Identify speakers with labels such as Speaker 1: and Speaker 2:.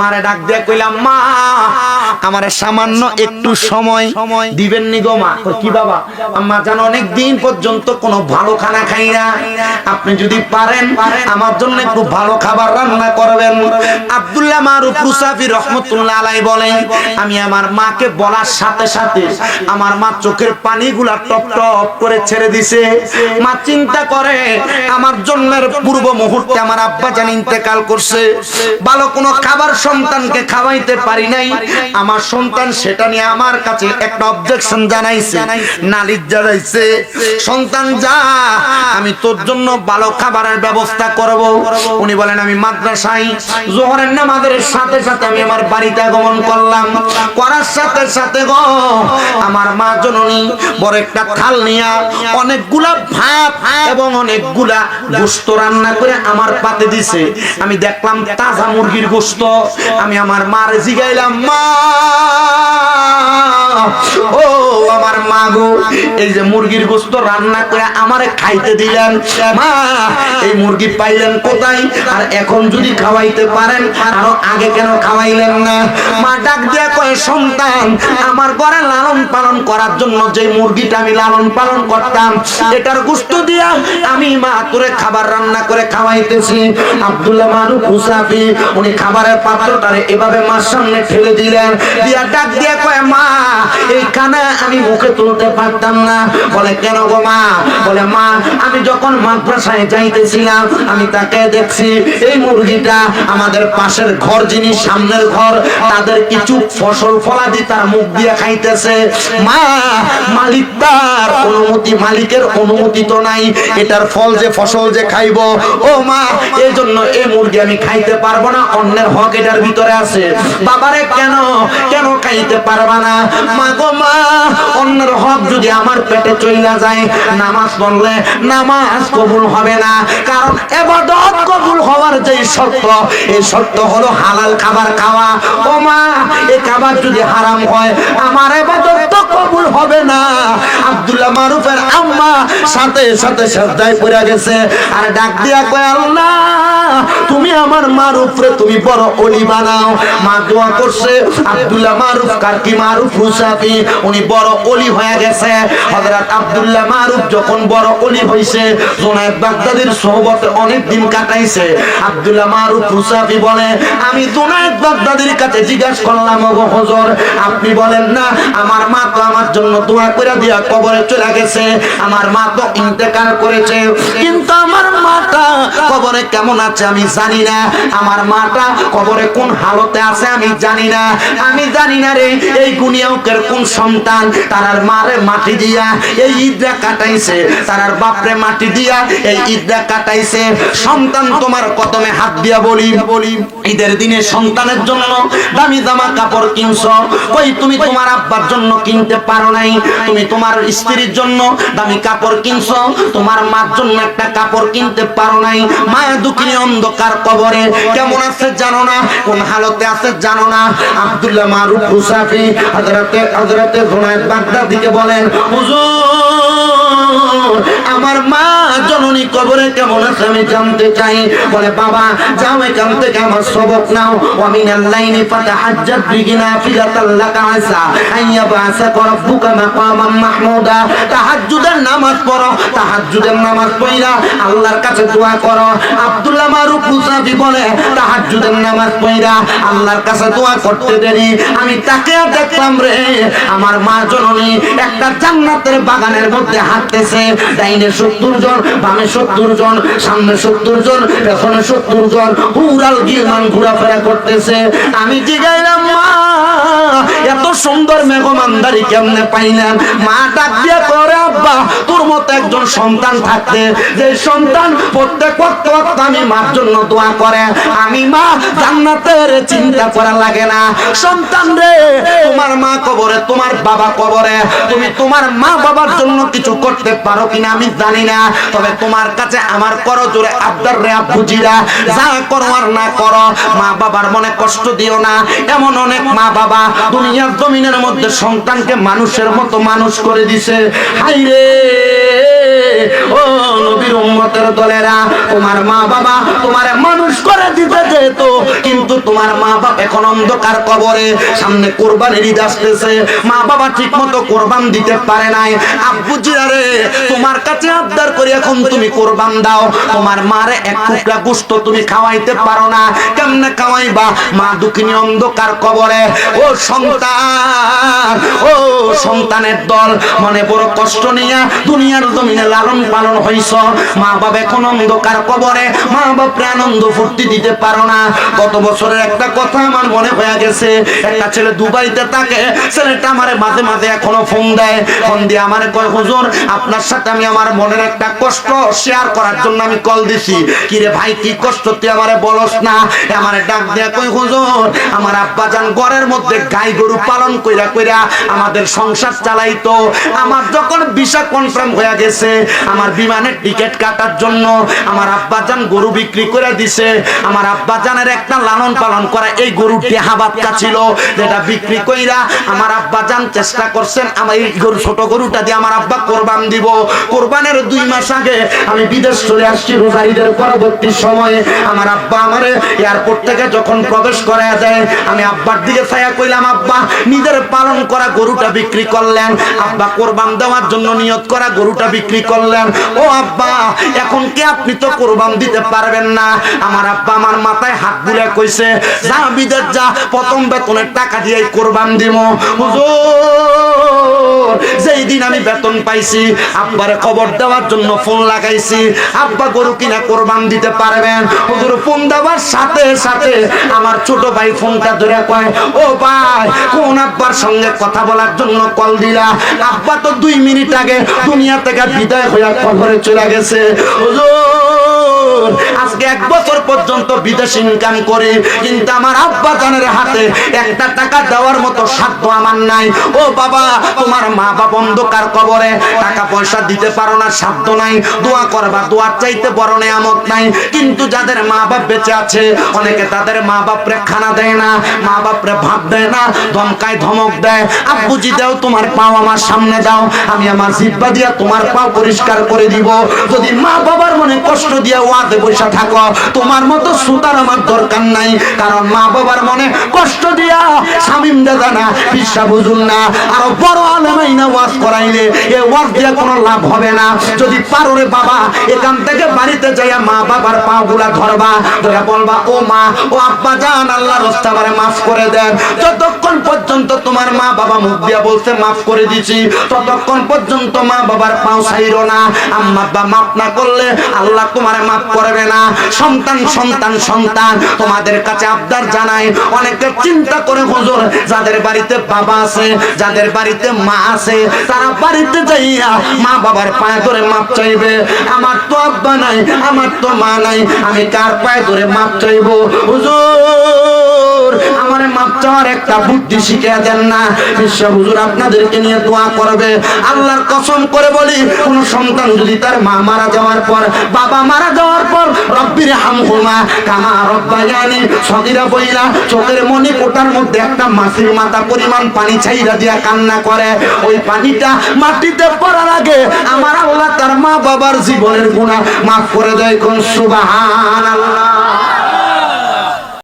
Speaker 1: মারে ডাক দিয়ে কইলাম মা আমারে সামান্য একটু সময় দিবেন নি গো মা। কি বাবা আম্মা জানো অনেক দিন পর্যন্ত কোনো ভালো খানা খাই না। আপনি যদি পারেন আমার জন্য একটু ভালো খাবার রান্না করবেন। আব্দুল্লাহ মারুফ রুসাফি রহমতুল্লাহ আলাই বলেন আমি আমার মাকে বলার সাথে সাথে আমার মা চোখের পানিগুলা টপ টপ করে ছেড়ে দিছে। মা চিন্তা করে আমার জন্মের পূর্ব মুহূর্তে আমার আব্বা জান ইন্তেকাল করছে। ভালো কোনো খাবার সন্তানকে খাওয়াইতে পারি নাই। আমার সন্তান সেটা নিয়ে আমার কাছে একটা অবজেকশন জানাইছে, নালিশ জানাইছে। সন্তান যা, আমি তোর জন্য ভালো খাবারের ব্যবস্থা করব। উনি বলেন, আমি মাদ্রাসায় জোহরের নামাজের সাথে সাথে আমি আমার বাড়িতে আগমন করলাম। করার সাথে সাথে গো, আমার মা জননী বড় একটা থাল নিয়া অনেকগুলা ভাত এবং অনেকগুলা গোস্ত রান্না করে আমার পাতে দিছে। আমি দেখলাম তাজা মুরগির গোস্ত আমি আমার মার জিগাইলাম, মা। ও, আমার মা গো, এই যে মুরগির গোস্ত রান্না করে আমারে খাইতে দিলেন, মা। এই মুরগি পাইলেন কোথায়? আর এখন যদি খাওয়াইতে পারেন, আরও আগে কেন খাওয়াইলেন না? মা ডাক দিয়া কয়, সন্তান, আমার ঘরে লালন পালন করার জন্য যে মুরগিটা আমি লালন পালন করতাম, এটার গোস্ত দিয়া আমি মা তোরে খাবার রান্না করে খাওয়াইতেছি। আব্দুল্লাহ মারুফ মুসাফি উনি খাবারের এভাবে মার সামনে দিলেন। দিয়া ডাক দিয়া কয়, মা, এই আমি মুখে তুলতে পারতাম না। বলে, কেন গো মা? বলে, মা, আমি যখন মাদ্রাসায় যাইতেছিলাম, আমি তাকে দেখছি, এই মুরগিটা আমাদের পাশের ঘর, যিনি সামনের ঘর, তাদের কিছু ফসল ফলাদি তার মুখ দিয়ে খাইতেছে। মা, মালিক তার অনুমতি, মালিকের অনুমতি তো নাই। এটার ফল যে, ফসল যে খাইব, ও মা এই জন্য এই মুরগি আমি খাইতে পারব না, অন্যের হক এটার ভিতরে আছে। বাবারে, কেন? কেন খাইতে পারবা না? মা গো মা, অন্যের হক যদি আমার পেটে চইলা যায়, নামাজ পড়লে নামাজ কবুল হবে না। কারণ এবাদত কবুল হওয়ার যে শর্ত, এই শর্ত হলো হালাল খাবার খাওয়া। ও মা এই খাবার যদি হারাম হয়, আমার এবাদত তো কবুল হবে না। আব্দুল্লাহ মারুফের আম্মা সাথে সাথে শ্রদ্ধায় পড়ে গেছে। আর ডাক দিয়া কয়, আল্লাহ তুমি আমার মারুফরে তুমি বড় অলি বানাও। মা দোয়া করছে, আব্দুল্লাহ মারুফ, কার কি মারুফ হুসাফি উনি বড় অলি হয়ে গেছে। হযরত আব্দুল্লাহ মারুফ যখন বড় অলি হইছে, জোনায়েদ বাগদাদির সোহবতে অনেক দিন কাটাইছে। আব্দুল্লাহ মারুফ হুসাফি বলে, আমি জোনায়েদ বাগদাদির কাছে জিজ্ঞাসা করলাম, ওগো হুজুর, আপনি বলেন না, আমার মা তো আমার জন্য দোয়া করে দিয়া কবরে চলে গেছে, আমার মা তো ইন্তেকাল করেছে। কিন্তু আমার মাটা কবরে কেমন আছে আমি জানি না আমার মাটা কবরে কোন হালতে আছে আমি জানি না আমি জানি না রে, এই গুনিয়াউকের কোন সন্তান তারার মারে মাটি দিয়া এই ঈদরা কাটাইছে, তারার বাপরে মাটি দিয়া এই ঈদরা কাটাইছে। সন্তান তোমার কদমে হাত দিয়া বলি বলি ঈদের দিনে সন্তানের জন্য দামি জামা কাপড় কিনছো। কই, তুমি তোমার আব্বার জন্য কিনতে পারো নাই। তুমি তোমার স্ত্রীর জন্য দামি কাপড় কিনছো। তোমার মার জন্য একটা কাপড় কিনতে পারো নাই। মায়ের দুঃখিনী অন্ধকার কবরে কেমন আছে জানো না? কোন হালতে আছে জানো না? আব্দুল্লাহ মারুফ হুসাফি হযরতে হযরতে জুনায়েদ বাগদাদিকে বলেন, হুজুর আমার মা জননী কবরে কেমন আছে আমি জানতে চাই। বলে, বাবা, যাও এখান থেকে আমার সবক নাও। ওয়ামিনাল লাইলি ফাতাহাজ্জাত বিহি নাফিলাতাল লাকা আসা। আইয়া বাসা রাব্বুকা মাকামাম মাহমুদা। তাহাজ্জুদের নামাজ পড়ো, তাহাজ্জুদের নামাজ পড়া আল্লাহর কাছে দোয়া করো। আব্দুল্লাহ মারুফ মুসাফি বলে, তাহাজ্জুদের নামাজ পড়া আল্লাহর কাছে দোয়া করতে দেরি। আমি তাকে দেখলাম রে, আমার মা জননী একটা জান্নাতের বাগানের মধ্যে হাঁটতেছে ডাইনে সত্তর জন, বামে সত্তর জন, সামনে সত্তর জন, পেছনে সত্তর জন, উড়াল গিলমান ঘোরাফেরা করতেছে। আমি জিগাইলাম, মা, এত সুন্দর মেঘমানদারি কেমনে পাইলেন মা ডাক দিয়ে করে, আব্বা মতো একজন সন্তান থাকতে, যে সন্তান প্রত্যেক ওয়াক্ত আমি মার জন্য দোয়া করে, আমি মা জান্নাতের চিন্তা করা লাগে না। সন্তান রে, তোমার মা কবরে, তোমার বাবা কবরে, তুমি তোমার মা বাবার জন্য কিছু করতে পারো কিনা আমি জানি না। তবে তোমার কাছে আমার করো জোরে রে আব্বুজিরা যা করো আর না করো, মা বাবার মনে কষ্ট দিও না। এমন অনেক মা বাবা দুনিয়া দুনিয়ার জমিনের মধ্যে সন্তানকে মানুষের মতো মানুষ করে দিছে। হাইরে ও নবীর উম্মতের দলেরা, তোমার মা বাবা তোমার মানুষ করে দিতে যেত, কিন্তু তোমার মা এখন অন্ধকার কবরে, সামনে কোরবানির ঈদ আসতেছে। মা বাবা ঠিক মতো কোরবান দিতে পারে নাই। আব্বু জিরারে তোমার কাছে আবদার করে, এখন তুমি কোরবান দাও। তোমার মারে এক টুকরা তুমি খাওয়াইতে পারো না। কেমনে খাওয়াইবা? মা দুঃখিনী অন্ধকার কবরে। ও সন্তান, ও সন্তানের দল, মনে বড় কষ্ট নিয়ে দুনিয়ার জমিনে লালন পালন হইছ। মা বাবা এখন অন্ধকার কবরে মা বাপরে আনন্দ ফুর্তি দিতে পারো না। গত বছরের একটা কথা আমার মনে হয়ে গেছে। একটা ছেলে দুবাইতে থাকে, ছেলেটা আমারে মাঝে মাঝে এখনও ফোন দেয়। ফোন দিয়ে আমারে কয়, হুজুর, আপনার সাথে আমি আমার মনের একটা কষ্ট শেয়ার করার জন্য আমি কল দিছি। কি রে ভাই, কি কষ্ট? তুই আমারে বলস না। আমারে ডাক দিয়া কই হুজুর, আমার আব্বা জান ঘরের মধ্যে গাই গরু পালন কইরা কইরা আমাদের সংসার চালাইতো। আমার যখন ভিসা কনফার্ম হয়ে গেছে, আমার বিমানের টিকিট কাটার জন্য আমার আব্বা জান গরু বিক্রি করে দিছে। আমার আব্বা জানের একটা লালন পালন করা এই গরুটি হাবাবকা ছিল যেটা বিক্রি কইরা আমার আব্বা জান চেষ্টা করছেন, আমার এই গরু, ছোট গরুটা দিয়ে আমার আব্বা কোরবান দিব। কোরবানের দুই মাস আগে আমি বিদেশ চলে আসছি রোজা ঈদের পরবর্তী সময়ে। আমার আব্বা আমার এয়ারপোর্ট থেকে যখন প্রবেশ করা দেয়, আমি আব্বার দিকে ছায়া কইলাম, আব্বা, নিজের পালন করা গরুটা বিক্রি করলেন। আব্বা কোরবান দেওয়ার জন্য নিয়ত করা গরুটা বিক্রি করলেন। ও আব্বা এখন কি আপনি তো কোরবান দিতে পারবেন না? আমার আব্বা আমার মাথায় হাত বুলে কইছে, যা বিদেশ যা, প্রথম বেতনের টাকা দিয়ে কোরবান দিব হুজুর যেই দিন আমি বেতন পাইছি, আব্বারে খবর দেওয়ার জন্য ফোন লাগাইছি, আব্বা গরু কিনা কোরবান দিতে পারবেন। হুজুর ফোন দেওয়ার সাথে সাথে আমার ছোট ভাই ফোনটা ধরে কয়, ও ভাই, কোন আব্বার সঙ্গে কথা বলার জন্য কল দিলা? আব্বা তো দুই মিনিট আগে দুনিয়া থেকে বিদায় হইয়া কবরে চলে গেছে। হুজুর আজকে এক বছর পর্যন্ত বিদেশ ইনকাম করে, কিন্তু আমার আব্বা জানের হাতে একটা টাকা দেওয়ার মতো সাধ্য আমার নাই। ও বাবা, তোমার মা বাবা অন্ধকার কবরে, টাকা পয়সা দিতে পারো না, সাধ্য নাই। দোয়া করবা, দোয়ার চাইতে বড় নেয়ামত নাই। কিন্তু যাদের মা বাপ বেঁচে আছে, অনেকে তাদের মা বাপরে খানা দেয় না, মা বাপরে ভাত দেয় না, ধমকায় ধমক দেয়। আব্বুজি দাও তোমার পাও আমার সামনে দাও, আমি আমার জিব্বা দিয়া তোমার পাও পরিষ্কার করে দিব। যদি মা বাবার মনে কষ্ট দিয়া ওয়াদে বসে থাকো। তোমার মতো সুতার আমার দরকার নাই, কারণ মা বাবার মনে কষ্ট দিয়া শামিম দাদা না, পিসা বুঝুন না, আরও বড় আলেমাই না ওয়াজ করাইলে এ ওয়াজ দিয়া কোনো লাভ হবে না। যদি পারো রে বাবা, এখান থেকে বাড়িতে যাইয়া মা বাবার পা গুলা ধরবা, ধরে বলবা, ও মা, ও আব্বা জান আল্লাহ রস্তাবারে মাফ করে দেন। যতক্ষণ পর্যন্ত তোমার মা বাবা মুখ দিয়া বলতে মাফ করে দিছি, ততক্ষণ পর্যন্ত মা বাবার পাও ছাইরো না। আম্মা আব্বা মাফ না করলে আল্লাহ তোমার মাফ করবে না। সন্তান সন্তান সন্তান, তোমাদের কাছে আবদার জানাই। অনেকে চিন্তা করে হুজুর, যাদের বাড়িতে বাবা আছে, যাদের বাড়িতে মা আছে, তারা বাড়িতে যাইয়া মা বাবার পায়ে ধরে মাপ চাইবে। আমার তো আব্বা নাই, আমার তো মা নাই, আমি কার পায়ে ধরে মাপ চাইব? হুজুর, আমার মাপ চাওয়ার একটা বুদ্ধি শিখিয়ে দেন না। বিশ্ব হুজুর আপনাদেরকে নিয়ে দোয়া করবে। আল্লাহর কসম করে বলি, কোন সন্তান যদি তার মা মারা যাওয়ার পর, বাবা মারা যাওয়ার পর, রব্বির হামহুমা, কামা রব্বায়ানি, সগিরা বইলা, চোখের মনি কোটার মধ্যে একটা মাসির মাথা পরিমাণ পানি ছাইরা দিয়া কান্না করে। ওই পানিটা মাটিতে পড়ার আগে আমার আল্লাহ তার মা বাবার জীবনের গুণা মাফ করে দেয়। কোন সুবাহান আল্লাহ